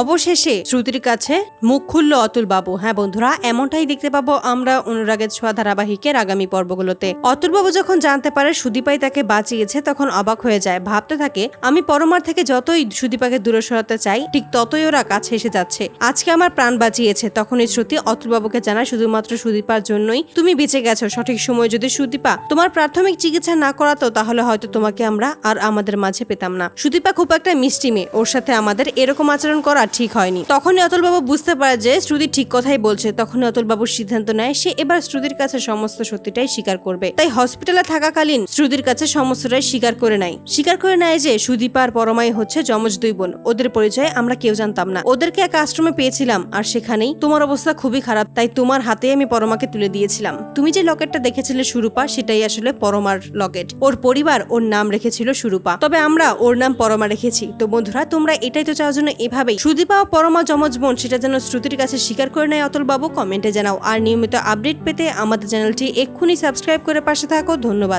অবশেষে শ্রুতির কাছে মুখ খুলল অতুল বাবু হ্যাঁ বন্ধুরা, এমনটাই দেখতে পাবো আমরা অনুরাগের ছোঁয়া ধারাবাহিকের আগামী পর্বগুলোতে। অতুল বাবু যখন জানতে পারে সুদীপাই তাকে বাঁচিয়েছে, তখন অবাক হয়ে যায়। ভাবতে থাকে, আমি পরমার থেকে যতই সুদীপাকে দূরে সরাতে চাই, ঠিক ততই ওরা কাছে এসে যাচ্ছে। আজকে আমার প্রাণ বাঁচিয়েছে, তখনই শ্রুতি অতুল বাবুকে জানায়, শুধুমাত্র সুদীপার জন্যই তুমি বেঁচে গেছো। সঠিক সময় যদি সুদীপা তোমার প্রাথমিক চিকিৎসা না করাতো, তাহলে হয়তো তোমাকে আমরা আর আমাদের মাঝে পেতাম না। সুদীপা খুব একটা মিষ্টি মেয়ে, ওর সাথে আমাদের এরকম আচরণ করা ঠিক হয়নি। তখনই অতুলবাবু বুঝতে পারে যে শ্রুতি ঠিক কথাই বলছে। তখনই অতুলবাবুর সিদ্ধান্ত নেয়, সে এবার শ্রুতির কাছে সমস্ত সত্যিটাই স্বীকার করবে। তাই হসপিটালে থাকাকালীন শ্রুতির কাছে সমস্তটাই স্বীকার করে নেয়। স্বীকার করে নেয় যে সুদীপা আর পরমাই হচ্ছে যমজ দুই বোন। ওদের পরিচয়ে আমরা কেউ জানতাম না। ওদেরকে এক আশ্রমে পেয়েছিলাম আর সেখানেই তোমার অবস্থা খুবই খারাপ, তাই তোমার হাতে আমি পরমাকে তুলে দিয়েছিলাম। তুমি যে লকেটটা দেখেছিলে সুরূপা, সেটাই আসলে পরমার লকেট। ওর পরিবার ওর নাম রেখেছিল সুরূপা। তবে আমরা ওর নাম পরমা রেখেছি। তো বন্ধুরা, তোমরা এটাই তো চাওয়ার জন্য এভাবেই। সুদীপা পাও পরমা যমজ বোন, সেটা যেন শ্রুতির কাছে স্বীকার করে নেয় অতলবাবু। কমেন্টে জানাও। আর নিয়মিত আপডেট পেতে আমাদের চ্যানেলটি এক্ষুনি সাবস্ক্রাইব করে পাশে থাকো। ধন্যবাদ।